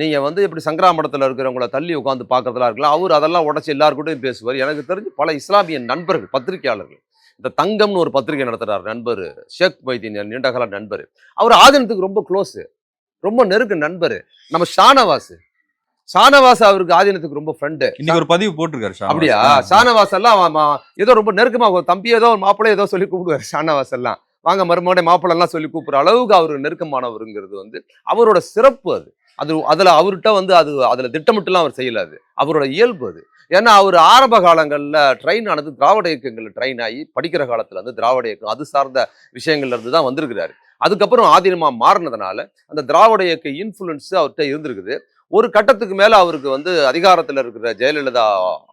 நீங்க வந்து இப்படி சங்கராமடத்தில் இருக்கிறவங்கள தள்ளி உட்காந்து பார்க்கறதுலாம் இருக்கலாம் அவர் அதெல்லாம் உடச்சி எல்லாருக்கூடயும் பேசுவார். எனக்கு தெரிஞ்சு பல இஸ்லாமிய நண்பர்கள் பத்திரிகையாளர்கள் இந்த தங்கம்னு ஒரு பத்திரிகை நடத்துறாரு நண்பர் ஷேக் மைதீன் நீண்டகால நண்பர். அவர் ஆதீனத்துக்கு ரொம்ப க்ளோஸ் ரொம்ப நெருக்க நண்பர். நம்ம ஷானவாஸ் ஷானவாஸ் அவருக்கு ஆதீனத்துக்கு ரொம்ப ஃப்ரெண்டு இன்னைக்கு ஒரு பதிவு போட்டிருக்காரு. அப்படியா. ஷானவாஸ் எல்லாம் ஏதோ ரொம்ப நெருக்கமா ஒரு தம்பி ஏதோ ஒரு மாப்பிள்ளை ஏதோ சொல்லி கூப்பிடுவார் ஷானவாஸ் எல்லாம். வாங்க மருமகனை மாப்பிள்ளலாம் சொல்லி கூப்பிடுற அளவுக்கு அவர் நெருக்கமானவருங்கிறது வந்து அவரோட சிறப்பு அது. அது அதில் அவர்கிட்ட வந்து அது அதில் திட்டமிட்டுலாம் அவர் செய்யல அது. அவரோட இயல்பு அது. ஏன்னா அவர் ஆரம்ப காலங்களில் ட்ரெயின் ஆனது திராவிட இயக்கங்களில் ட்ரெயின் ஆகி படிக்கிற காலத்தில் வந்து திராவிட இயக்கம் அது சார்ந்த விஷயங்கள்லேருந்து தான் வந்திருக்கிறாரு. அதுக்கப்புறம் ஆதீனமாக மாறினதுனால அந்த திராவிட இயக்க இன்ஃப்ளூயன்ஸ் அவர்கிட்ட இருந்திருக்குது. ஒரு கட்டத்துக்கு மேல அவருக்கு வந்து அதிகாரத்துல இருக்கிற ஜெயலலிதா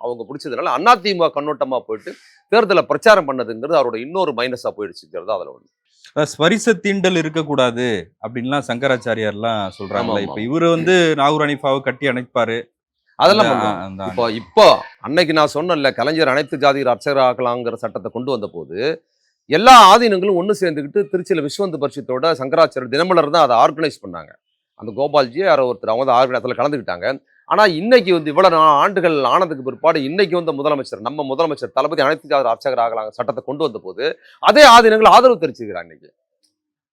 அவங்க பிடிச்சதுனால அதிமுக கண்ணோட்டமா போயிட்டு தேர்தலை பிரச்சாரம் பண்ணதுங்கிறது அவரோட இன்னொரு மைனஸா போயிடுச்சுங்கிறது அதுல அஹ் ஸ்பரிச தீண்டல் இருக்கக்கூடாது அப்படின்லாம் சங்கராச்சாரியார்லாம் சொல்றாங்கல்ல. ஆமா, இப்ப. இவரு வந்து நாகூர் அனிஃபாவை கட்டி அணைப்பாரு. அதெல்லாம் இப்போ இப்போ அன்னைக்கு நான் சொன்னேன்ல கலைஞர் அனைத்து ஜாதியர் அர்ச்சகராக்கலாங்கிற சட்டத்தை கொண்டு வந்த போது எல்லா ஆதீனங்களும் ஒன்று சேர்ந்துக்கிட்டு திருச்சியில் விஸ்வந்து பரிஷத்தோட சங்கராச்சாரியர் தினமலர் தான் அதை ஆர்கனைஸ் பண்ணாங்க. அந்த கோபால்ஜி யாரோ ஒருத்தர் அவங்க தான் நேரத்தில் கலந்துக்கிட்டாங்க. ஆனால் இன்னைக்கு வந்து இவ்வளோ நா- ஆண்டுகள் ஆனதுக்கு பிற்பாடு இன்னைக்கு வந்து முதலமைச்சர் நம்ம முதலமைச்சர் தளபதி அனைத்து ஜாதியர் அர்ச்சகர் ஆகலாங்க சட்டத்தை கொண்டு வந்த போது அதே ஆதீனங்கள் ஆதரவு தெரிவிச்சிருக்கிறாங்க இன்னைக்கு.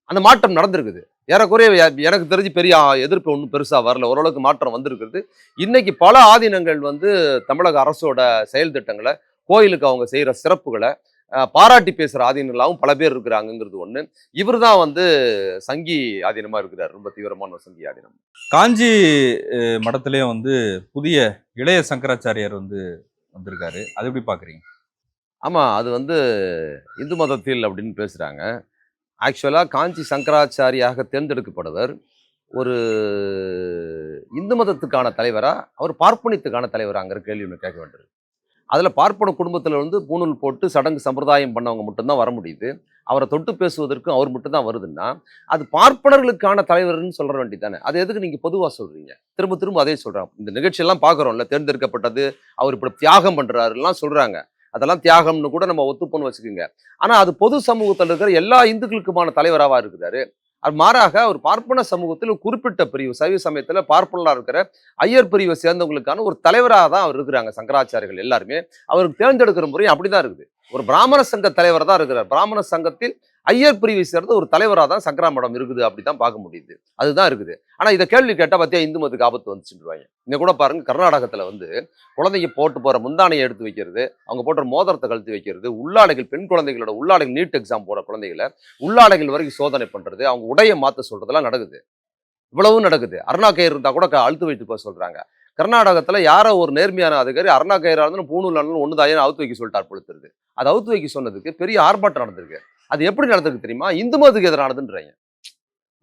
அந்த மாற்றம் நடந்திருக்குது. ஏறக்குறைய எனக்கு தெரிஞ்சு பெரிய எதிர்ப்பு ஒன்றும் பெருசாக வரல. ஓரளவுக்கு மாற்றம் வந்திருக்கிறது. இன்னைக்கு பல ஆதீனங்கள் வந்து தமிழக அரசோட செயல் திட்டங்களை கோயிலுக்கு அவங்க செய்கிற சிறப்புகளை பாராட்டி பேசுற ஆதீனங்களாகவும் பல பேர் இருக்கிறாங்கங்கிறது ஒண்ணு. இவர் தான் வந்து சங்கி ஆதீனமா இருக்கிறார். ரொம்ப தீவிரமான ஒரு சங்கி ஆதீனம். காஞ்சி அஹ், மடத்திலேயும் வந்து புதிய இளைய சங்கராச்சாரியார் வந்து வந்திருக்காரு. அது எப்படி பாக்குறீங்க? ஆமா அது வந்து இந்து மதத்தில் அப்படின்னு பேசுறாங்க. ஆக்சுவலா காஞ்சி சங்கராச்சாரியாக தேர்ந்தெடுக்கப்படுவர். ஒரு இந்து மதத்துக்கான தலைவரா அவர் பார்ப்பனித்துக்கான தலைவராங்கிற கேள்வி ஒன்று கேட்க வேண்டியது அதில் பார்ப்பன குடும்பத்தில் வந்து பூணூல் போட்டு சடங்கு சம்பிரதாயம் பண்ணவங்க மட்டும்தான் வர முடியுது. அவரை தொட்டு பேசுவதற்கும் அவர் மட்டும்தான் வருதுன்னா அது பார்ப்பனர்களுக்கான தலைவர்னு சொல்ற வேண்டியதானே அது எதுக்கு நீங்கள் பொதுவாக சொல்கிறீங்க திரும்ப திரும்ப அதே சொல்கிறாங்க இந்த நிகழ்ச்சியெல்லாம் பார்க்குறோம்ல தேர்ந்தெடுக்கப்பட்டது அவர் இப்படி தியாகம் பண்ணுறாருலாம் சொல்கிறாங்க அதெல்லாம் தியாகம்னு கூட நம்ம ஒத்துப்போன்னு வச்சுக்கோங்க. ஆனால் அது பொது சமூகத்தில் இருக்கிற எல்லா இந்துக்களுக்குமான தலைவராக இருக்கிறாரு. அது மாறாக ஒரு பார்ப்பன சமூகத்தில் ஒரு குறிப்பிட்ட பிரிவு சைவ சமயத்தில் பார்ப்பனராக இருக்கிற ஐயர் பிரிவை சேர்ந்தவங்களுக்கான ஒரு தலைவராக தான் அவர் இருக்கிறாங்க சங்கராச்சாரிகள் எல்லாருமே. அவருக்கு தேர்ந்தெடுக்கிற முறையும் அப்படிதான் இருக்குது. ஒரு பிராமண சங்க தலைவர் தான் இருக்கிறார். பிராமண சங்கத்தில் ஐயர் பிரிவை சேர்ந்த ஒரு தலைவராக தான் சங்கரா மடம் இருக்குது அப்படி தான் பார்க்க முடியுது. அதுதான் இருக்குது. ஆனால் இதை கேள்வி கேட்டால் பார்த்தியா இந்து மதத்துக்கு ஆபத்து வந்துச்சுருவாங்க இங்கே கூட பாருங்க கர்நாடகத்தில் வந்து குழந்தைங்க போட்டு போகிற முந்தானையை எடுத்து வைக்கிறது அவங்க போடுற மோதிரத்தை கழுத்து வைக்கிறது உள்ளாடைகள் பெண் குழந்தைகளோட உள்ளாடைகள் நீட் எக்ஸாம் போகிற குழந்தைகளை உள்ளாடைகள் வரைக்கும் சோதனை பண்ணுறது அவங்க உடையை மாற்ற சொல்கிறதெல்லாம் நடக்குது. இவ்வளவும் நடக்குது. அருணா கயிறு இருந்தால் கூட அழுத்து வைத்து போக சொல்கிறாங்க கர்நாடகத்தில் யாரோ ஒரு நேர்மையான அதிகாரி அருணா கயிறா இருந்தாலும் பூணூல் ஒன்று தாயே அவுத்து வைக்க சொல்லிட்டார் பொழுது அது அவுத்து வைக்க சொன்னதுக்கு பெரிய ஆர்ப்பாட்டம் நடந்திருக்கு. அது எப்படி நடந்திருக்கு தெரியுமா? இந்து மதத்துக்கு எதிரானதுன்றாங்க.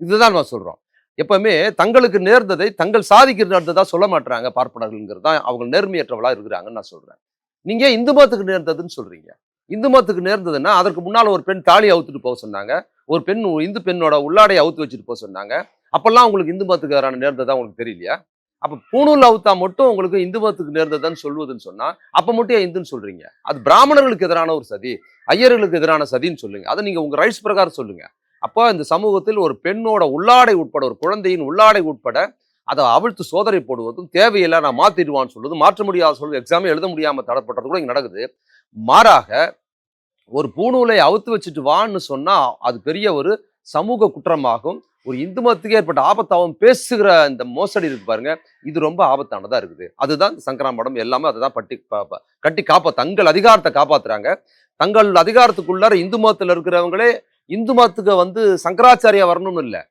இதுதான் நான் சொல்கிறோம் எப்பவுமே தங்களுக்கு நேர்ந்ததை தங்கள் சாதிக்கு நடந்ததாக சொல்ல மாட்டாங்க பார்ப்பனர்கள்ங்கிறது தான் அவங்க நேர்மையற்றவளாக இருக்கிறாங்கன்னு நான் சொல்கிறேன் நீங்கள் இந்து மதத்துக்கு நேர்ந்ததுன்னு சொல்கிறீங்க இந்து மதத்துக்கு நேர்ந்ததுன்னா அதற்கு முன்னால் ஒரு பெண் தாலி அவுத்துட்டு போக சொன்னாங்க. ஒரு பெண் இந்து பெண்ணோட உள்ளாடையை அவுத்து வச்சுட்டு போக சொன்னாங்க. அப்போல்லாம் உங்களுக்கு இந்து மதத்துக்கு எதிரான நேர்ந்ததா உங்களுக்கு தெரியலையா? அப்ப பூணூல் அவுத்தா மட்டும் உங்களுக்கு இந்து மதத்துக்கு நேர்ந்ததுன்னு சொல்லுவதுன்னு சொன்னா அப்ப மட்டும் ஏன் இந்துன்னு சொல்றீங்க? அது பிராமணர்களுக்கு எதிரான ஒரு சதி ஐயர்களுக்கு எதிரான சதின்னு சொல்லுங்க. அதை நீங்க உங்க ரைட்ஸ் பிரகாரம் சொல்லுங்க. அப்போ இந்த சமூகத்தில் ஒரு பெண்ணோட உள்ளாடை உட்பட ஒரு குழந்தையின் உள்ளாடை உட்பட அதை அவிழ்த்து சோதனை போடுவதும் தேவையில்லை நான் மாத்திடுவான்னு சொல்றது மாற்ற முடியாத சொல்வது எக்ஸாமே எழுத முடியாம தடப்பட்டது கூட இங்க நடக்குது. மாறாக ஒரு பூணூலை அவுத்து வச்சுட்டு வான்னு சொன்னா அது பெரிய ஒரு சமூக குற்றமாகும். ஒரு இந்து மதத்துக்கு ஏற்பட்ட ஆபத்தாகவும் பேசுகிற இந்த மோசடி இருக்கு பாருங்க. இது ரொம்ப ஆபத்தானதா இருக்குது. அதுதான் இந்த சங்கரா மடம் எல்லாமே அதை தான் பட்டி கட்டி காப்பா தங்கள் அதிகாரத்தை காப்பாத்துறாங்க. தங்கள் அதிகாரத்துக்குள்ளார இந்து மதத்தில் இருக்கிறவங்களே இந்து மதத்துக்கு வந்து சங்கராச்சாரியா வரணும்னு இல்லை.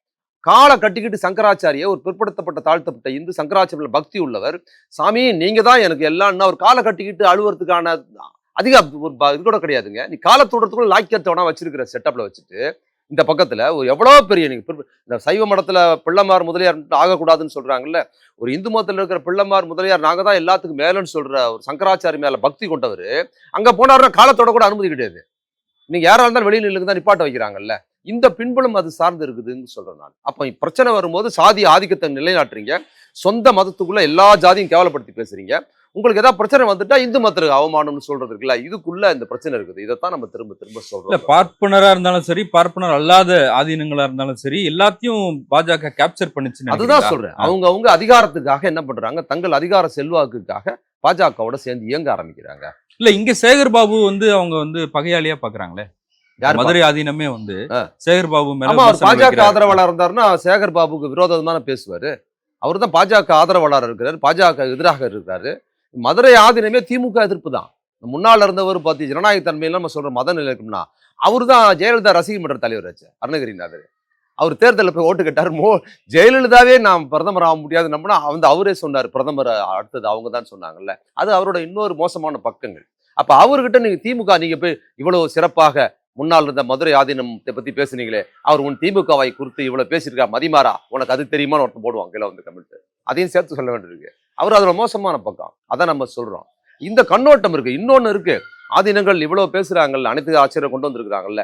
காலை கட்டிக்கிட்டு சங்கராச்சாரிய ஒரு பிற்படுத்தப்பட்ட தாழ்த்தப்பட்ட இந்து சங்கராச்சாரிய பக்தி உள்ளவர். சாமி நீங்க தான் எனக்கு எல்லாம்னா ஒரு காலை கட்டிக்கிட்டு அழுவுறதுக்கான அதிக ஒரு இது கூட கிடையாதுங்க. நீ காலை தொடுறதுக்குள்ள லாக்கியத்தோட வச்சிருக்கிற செட்டப்ல வச்சுட்டு இந்த பக்கத்தில் ஒரு எவ்வளோ பெரிய நீங்க இந்த சைவ மடத்தில் பிள்ளைமார் முதலியார் ஆகக்கூடாதுன்னு சொல்கிறாங்கல்ல ஒரு இந்து மதத்தில் இருக்கிற பிள்ளைமார் முதலியார் நாங்கள் தான் எல்லாத்துக்கும் மேலன்னு சொல்கிற ஒரு சங்கராச்சாரி மேலே பக்தி கொண்டவர் அங்கே போனாருன்னா காலத்தோட கூட அனுமதி கிடையாது. நீங்கள் யாராக இருந்தாலும் வெளியில் இருந்து தான் நிப்பாட்ட வைக்கிறாங்கல்ல இந்த பின்புலம் அது சார்ந்து இருக்குதுன்னு சொல்றேன் நான். அப்போ பிரச்சனை வரும்போது சாதி ஆதிக்கத்தை நிலைநாட்டுறீங்க சொந்த மதத்துக்குள்ள எல்லா ஜாதியும் கேவலப்படுத்தி பேசுறீங்க. உங்களுக்கு ஏதாவது பிரச்சனை வந்துட்டா இந்து மதத்துக்கு அவமானம்னு சொல்றது இருக்குல்ல இதுக்குள்ள இந்த பிரச்சனை இருக்குது. இதைத்தான் நம்ம திரும்ப திரும்ப இல்ல சொல்றோம் பார்ப்பனரா இருந்தாலும் சரி பார்ப்பனர் அல்லாத ஆதீனங்களா இருந்தாலும் சரி எல்லாத்தையும் பாஜக கேப்சர் பண்ணுச்சுன்னு அதுதான்? சொல்றேன். அவங்க அவங்க அதிகாரத்துக்காக என்ன பண்றாங்க தங்கள் அதிகார செல்வாக்குக்காக பாஜகவோட சேர்ந்து இயங்க ஆரம்பிக்கிறாங்க. இல்ல இங்க சேகர் பாபு வந்து அவங்க வந்து பகையாளியா பாக்குறாங்களே. மதுரை ஆதீனமே வந்து. சேகர் பாபு பாஜக. ஆதரவாளர் இருந்தாருன்னா சேகர் பாபுக்கு விரோதம் தானே பேசுவாரு. அவர் தான் பாஜக ஆதரவாளர் இருக்கிறார் பாஜக எதிராக இருக்கிறாரு. மதுரை ஆதீனமே திமுக எதிர்ப்பு தான். முன்னால் இருந்தவர் பார்த்து ஜனநாயக தன்மையில் நம்ம சொல்கிற மத நிலைக்கும்னா அவர் தான் ஜெயலலிதா ரசிகர் மன்ற தலைவர் ஆச்சு அருணகிரிநாதர். அவர் தேர்தலில் போய் ஓட்டு கேட்டார் மோ ஜெயலலிதாவே நாம் பிரதமர் ஆக முடியாது நம்பினா வந்து அவரே சொன்னார் பிரதமர் அடுத்தது அவங்க தான் சொன்னாங்கல்ல. அது அவரோட இன்னொரு மோசமான பக்கங்கள். அப்போ அவர்கிட்ட நீங்கள் திமுக நீங்கள் போய் இவ்வளோ சிறப்பாக முன்னால் இருந்த மதுரை ஆதீனத்தை பத்தி பேசுனீங்களே அவர் உன் திமுகவை குறித்து இவ்வளவு பேசியிருக்கா மதிமாறா? உனக்கு அது தெரியுமான்னு ஒருத்தன் போடுவாங்க கீழே வந்து கமெண்ட் அதையும் சேர்த்து சொல்ல வேண்டியிருக்கு. அவர் அதில் மோசமான பக்கம். அதான் நம்ம சொல்றோம். இந்த கண்ணோட்டம் இருக்கு. இன்னொன்னு இருக்கு. ஆதீனங்கள் இவ்வளவு பேசுறாங்கல்ல அனைத்து ஆட்சியரை கொண்டு வந்திருக்கிறாங்கல்ல.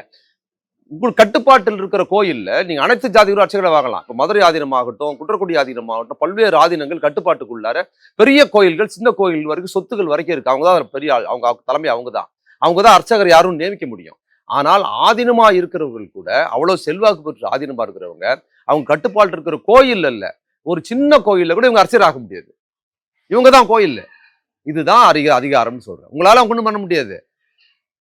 உங்கள் கட்டுப்பாட்டில் இருக்கிற கோயில்ல நீங்க அனைத்து ஜாதிகளும் அர்ச்சகரை வாங்கலாம். இப்போ மதுரை ஆதீனமாகட்டும் குன்றக்குடி ஆதீனமாகட்டும் பல்வேறு ஆதீனங்கள் கட்டுப்பாட்டுக்குள்ளார பெரிய கோயில்கள் சின்ன கோயில் வரைக்கும் சொத்துக்கள் வரைக்கும் இருக்கு. அவங்க தான் பெரிய ஆள். அவங்க தலைமை அவங்க தான். அவங்க தான் அர்ச்சகர் யாரும் நியமிக்க முடியும். ஆனால் ஆதீனமாக இருக்கிறவர்கள் கூட அவ்வளோ செல்வாக்கு பெற்று ஆதீனமாக இருக்கிறவங்க அவங்க கட்டுப்பாடு இருக்கிற கோயில் அல்ல ஒரு சின்ன கோயிலில் கூட இவங்க அர்ச்சகர் ஆக முடியாது. இவங்க தான் கோயில். இதுதான் அதிக அதிகாரம்னு சொல்கிறேன் உங்களால் அவங்க ஒன்றும் பண்ண முடியாது.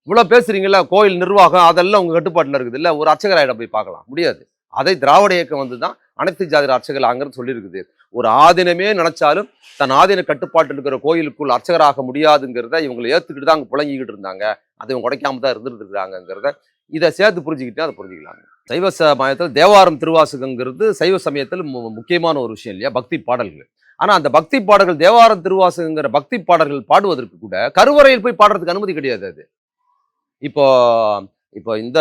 இவ்வளோ பேசுறீங்களா கோயில் நிர்வாகம் அதெல்லாம் உங்கள் கட்டுப்பாட்டில் இருக்குது இல்லை ஒரு அர்ச்சகராயிடம் போய் பார்க்கலாம். முடியாது. அதை திராவிட இயக்கம் வந்து தான் அனைத்து ஜாதி அர்ச்சகர் அங்கன்னு சொல்லியிருக்குது. ஒரு ஆதீனமே நினைச்சாலும் தன் ஆதீன கட்டுப்பாட்டில் இருக்கிற கோயிலுக்குள் அர்ச்சகராக முடியாதுங்கிறத இவங்களை ஏற்றுக்கிட்டு தான் அங்கே புழங்கிக்கிட்டு இருந்தாங்க. அதை உடைக்காம தான் இருந்துட்டு இதை சேர்த்து புரிஞ்சுக்கிட்டே அதை புரிஞ்சுக்கலாங்க. சைவ சமயத்தில் தேவாரம் திருவாசகங்கிறது சைவ சமயத்தில் மு- முக்கியமான ஒரு விஷயம் இல்லையா? பக்தி பாடல்கள். ஆனால் அந்த பக்தி பாடல்கள் தேவாரம் திருவாசகங்கிற பக்தி பாடல்கள் பாடுவதற்கு கூட கருவறையில் போய் பாடுறதுக்கு அனுமதி கிடையாது அது. இப்போ இப்போ இந்த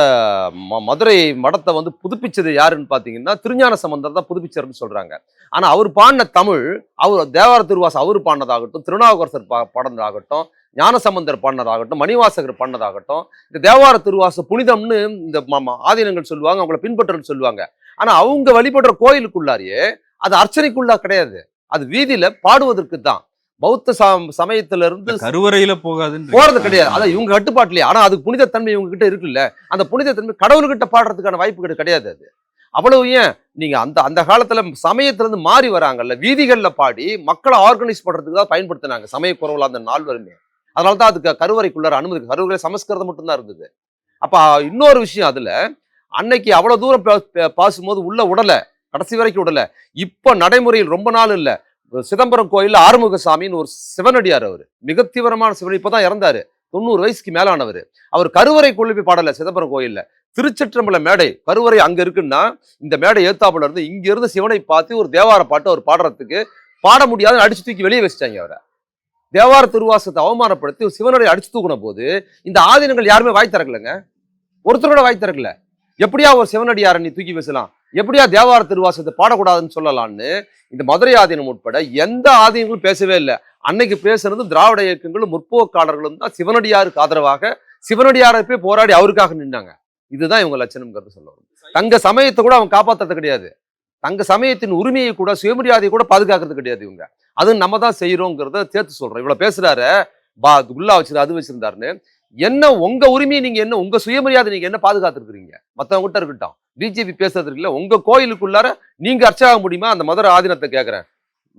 ம- மதுரை மடத்தை வந்து புதுப்பிச்சது யாருன்னு பார்த்தீங்கன்னா திருஞான சம்பந்தர் தான் புதுப்பிச்சாருன்னு சொல்கிறாங்க ஆனால் அவர் பாடின தமிழ் அவர் தேவார திருவாசம் அவர் பாடினதாகட்டும் திருநாவுக்கரசர் பா பாடினதாகட்டும் ஞானசம்பந்தர் பாடினதாகட்டும் மணிவாசகர் பாடினதாகட்டும் இந்த தேவார திருவாச புனிதம்னு இந்த ஆதீனங்கள் சொல்லுவாங்க அவங்கள பின்பற்றன்னு சொல்லுவாங்க. ஆனா அவங்க வழிபடுற கோயிலுக்குள்ளாரியே அது அர்ச்சனைக்குள்ளா கிடையாது. அது வீதியில பாடுவதற்கு தான். பௌத்த சம- சமயத்துல இருந்து கருவறையில போகாதுன்னு போறது கிடையாது. அதான் இவங்க கட்டுப்பாட்டுலயே ஆனா அதுக்கு புனிதத்தன்மை இவங்க கிட்ட இருக்குல்ல. அந்த புனிதத்தன்மை கடவுள்கிட்ட பாடுறதுக்கான வாய்ப்பு கிடையாது அது. அவ்வளவு ஏன்? நீங்க அந்த அந்த காலத்துல சமயத்துல இருந்து மாறி வராங்கல்ல. வீதிகள்ல பாடி மக்களை ஆர்கனைஸ் பண்றதுக்கு தான் பயன்படுத்தினாங்க. சமய குறவுல அந்த நாள் வருமே அதனால தான் அதுக்கு கருவறைக்குள்ளார அனுமதி கருவறை சமஸ்கிருதம் மட்டும்தான் இருந்தது. அப்போ இன்னொரு விஷயம் அதில் அன்னைக்கு அவ்வளோ தூரம் பாசும்போது உள்ள உடலை கடைசி வரைக்கும் உடலை இப்போ நடைமுறையில் ரொம்ப நாள் இல்லை. சிதம்பரம் கோயிலில் ஆறுமுகசாமின்னு ஒரு சிவனடியார் அவர். மிக தீவிரமான சிவன். இப்போ தான் இறந்தாரு. தொண்ணூறு வயசுக்கு மேலானவர். அவர் கருவறை போய் பாடலை சிதம்பரம் கோயிலில். திருச்சிற்றம்பல மேடை கருவறை அங்கே இருக்குன்னா இந்த மேடை ஏத்தாப்புல இருந்து இங்கிருந்து சிவனை பார்த்து ஒரு தேவார பாட்டு அவர் பாடுறதுக்கு பாட முடியாதுன்னு அடிச்சு தூக்கி வெளியே வச்சிட்டாங்க அவரை. தேவார திருவாசத்தை அவமானப்படுத்தி சிவனுடைய அடிச்சு தூக்கின போது இந்த ஆதீனங்கள் யாருமே வாய் திறக்கலங்க? ஒருத்தர் கூட வாய் திறக்கல. எப்படியா ஒரு சிவனடியாரை நீ தூக்கி பேசலாம் எப்படியா தேவார திருவாசத்தை பாடக்கூடாதுன்னு சொல்லலாம்னு இந்த மதுரை ஆதீனம் உட்பட எந்த ஆதீனங்களும் பேசவே இல்லை. அன்னைக்கு பேசுறது திராவிட இயக்கங்களும் முற்போக்காளர்களும் தான் சிவனடியாருக்கு ஆதரவாக சிவனடியாரை போய் போராடி அவருக்காக நின்னாங்க. இதுதான் இவங்க லட்சணம்ங்கிறது சொல்ல வரும். தங்க சமயத்தை கூட அவங்க காப்பாற்றுறது கிடையாது. தங்க சமயத்தின் உரிமையை கூட சுயமரியாதையை கூட பாதுகாக்கிறது கிடையாது இவங்க. அது நம்ம தான் செய்யறோங்கிறத சேர்த்து சொல்றோம் இவ்வளவு பேசுறாரு. பா குல்லா வச்சிரு அது வச்சிருந்தாருன்னு. என்ன உங்க உரிமையை நீங்க என்ன உங்க சுயமரியாதை நீங்க என்ன பாதுகாத்துருக்கிறீங்க? மத்தவங்கிட்ட இருக்கட்டும். பிஜேபி பேசுறது இருக்குல்ல உங்க கோயிலுக்குள்ளார நீங்க அர்ச்சாக முடியுமா? அந்த மதுரை ஆதீனத்தை கேட்கிறேன்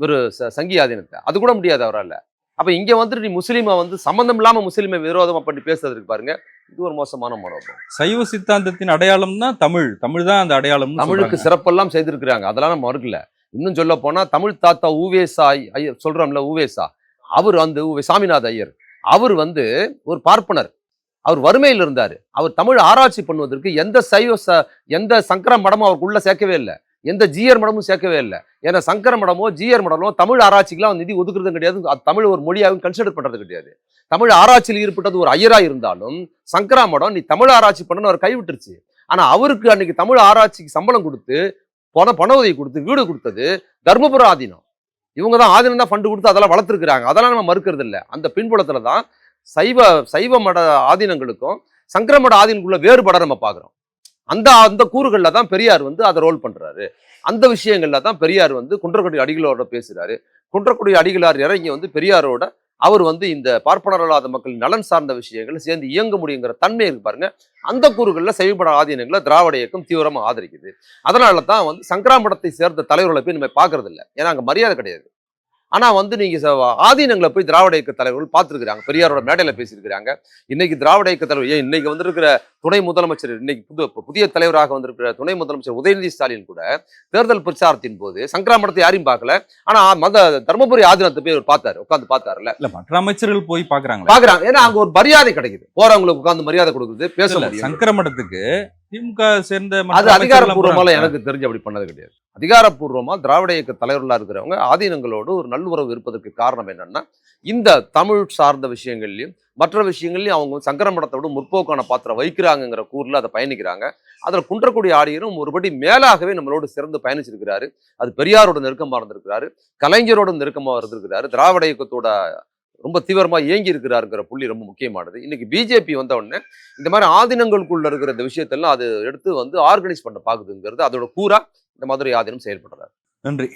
ஒரு சங்கி ஆதீனத்தை. அது கூட முடியாது அவரால். அப்ப இங்க வந்துட்டு நீ முஸ்லீமை வந்து சம்பந்தம் இல்லாம முஸ்லீமை விரோதமா பண்ணி பேசுறதுக்கு பாருங்க. இது ஒரு மோசமான மனோபாவம். சைவ சித்தாந்தத்தின் அடையாளம் தான் தமிழ். தமிழ் தான் அந்த அடையாளம் தமிழுக்கு சிறப்பெல்லாம் செய்திருக்கிறாங்க. அதெல்லாம் நம்ம மறுக்கல. இன்னும் சொல்ல போனா தமிழ் தாத்தா ஊவேசா ஐயர் சொல்றோம்ல ஊவேசா அவர் வந்து உவே சாமிநாத ஐயர். அவர் வந்து ஒரு பார்ப்பனர். அவர் வறுமையில் இருந்தார் அவர் தமிழ் ஆராய்ச்சி பண்ணுவதற்கு எந்த சைவ ச- எந்த சங்கர மடமும் அவருக்குள்ள சேர்க்கவே இல்லை. எந்த ஜிஆர் மடமும் சேர்க்கவே இல்லை. ஏன்னா சங்கர மடமோ ஜிஆர் மடமோ தமிழ் ஆராய்ச்சிக்கெல்லாம் நிதி ஒதுக்குறது கிடையாது. அது தமிழ் ஒரு மொழியாகவும் கன்சிடர் பண்ணுறது கிடையாது. தமிழ் ஆராய்ச்சியில் ஈடுபட்டது ஒரு ஐயராக இருந்தாலும் சங்கரா மடம் நீ தமிழ் ஆராய்ச்சி பண்ணணும்னு அவர் கைவிட்டுருச்சு. ஆனால் அவருக்கு அன்னைக்கு தமிழ் ஆராய்ச்சிக்கு சம்பளம் கொடுத்து பண பண உதவி கொடுத்து வீடு கொடுத்தது தர்மபுர ஆதீனம். இவங்க தான் ஆதீனம் தான் ஃபண்டு கொடுத்து அதெல்லாம் வளர்த்துருக்குறாங்க. அதெல்லாம் நம்ம மறுக்கிறது இல்லை. அந்த பின்புலத்தில் தான் சைவ சைவ மட ஆதீனங்களுக்கும் சங்கர மட ஆதீனங்களுக்குள்ள வேறுபாடை நம்ம பார்க்குறோம். அந்த அந்த கூறுகளில் தான் பெரியார் வந்து அதை ரோல் பண்ணுறாரு அந்த விஷயங்களில் தான் பெரியார் வந்து குன்றக்குடி அடிகளோட பேசுகிறாரு குன்றக்குடி அடிகளார் இறங்கி வந்து பெரியாரோட அவர் வந்து இந்த பார்ப்பனரல்லாத மக்கள் நலன் சார்ந்த விஷயங்களை சேர்ந்து இயங்க முடியுங்கிற தன்மை இருக்கு பாருங்க. அந்த கூறுகளில் செயல்பட ஆதீனங்களை திராவிட இயக்கம் தீவிரமாக ஆதரிக்குது. அதனால தான் வந்து சங்கராமடத்தை சேர்ந்த தலைவர்களை போய் நம்ம பார்க்கறது இல்லை ஏன்னா அங்கே மரியாதை கிடையாது. ஆனா வந்து நீங்க ச- ஆதீனங்களை போய் திராவிட இயக்க தலைவர்கள் பார்த்துருக்காங்க பெரியாரோட மேடையில பேசியிருக்கிறாங்க. இன்னைக்கு திராவிட இயக்க தலைவர் ஏன் இன்னைக்கு வந்திருக்கிற துணை முதலமைச்சர் இன்னைக்கு புது புதிய தலைவராக வந்திருக்கிற துணை முதலமைச்சர் உதயநிதி ஸ்டாலின் கூட தேர்தல் பிரச்சாரத்தின் போது சங்கராமடத்தை யாரையும் பார்க்கல. ஆனா மத தர்மபுரி ஆதீனத்தை போய் அவர் பார்த்தாரு உட்காந்து பார்த்தாருல்ல இல்ல மற்ற அமைச்சர்கள் போய் பாக்குறாங்களே பாக்குறாங்க ஏன்னா அங்க ஒரு மரியாதை கிடைக்குது. போறவங்களுக்கு உட்கார்ந்து மரியாதை கொடுக்குறது பேச இல்ல, முடியும் சங்கர மடத்துக்கு திமுக சேர்ந்த அது போறாங்க. எனக்கு தெரிஞ்சு அப்படி பண்ணது கிடையாது. அதிகாரப்பூர்வமா திராவிட இயக்க தலைவர்களா இருக்கிறவங்க ஆதீனங்களோடு ஒரு நல்லுறவு இருப்பதற்கு காரணம் என்னன்னா இந்த தமிழ் சார்ந்த விஷயங்கள்லயும் மற்ற விஷயங்கள்லயும் அவங்க சங்கர மடத்தோட முற்போக்கான பாத்திரம் வைக்கிறாங்கங்கிற கூர்ல அதை பயணிக்கிறாங்க. அதுல குன்றக்குடி ஆடியரும் ஒருபடி மேலாகவே நம்மளோடு சிறந்து பயணிச்சிருக்கிறாரு. அது பெரியாரோட நெருக்கமா இருந்திருக்கிறாரு. கலைஞரோட நெருக்கமா இருந்திருக்கிறாரு. திராவிட இயக்கத்தோட ரொம்ப தீவிரமாக இயங்கி இருக்கிறாருங்கிற புள்ளி ரொம்ப முக்கியமானது. இன்னைக்கு பிஜேபி வந்த உடனே இந்த மாதிரி ஆதீனங்களுக்குள்ள இருக்கிற இந்த விஷயத்தெல்லாம் அது எடுத்து வந்து ஆர்கனைஸ் பண்ண பார்க்குதுங்கிறது அதோட கூறா இந்த மதுரை ஆதீனம் செயல்படுறாரு. நன்றி.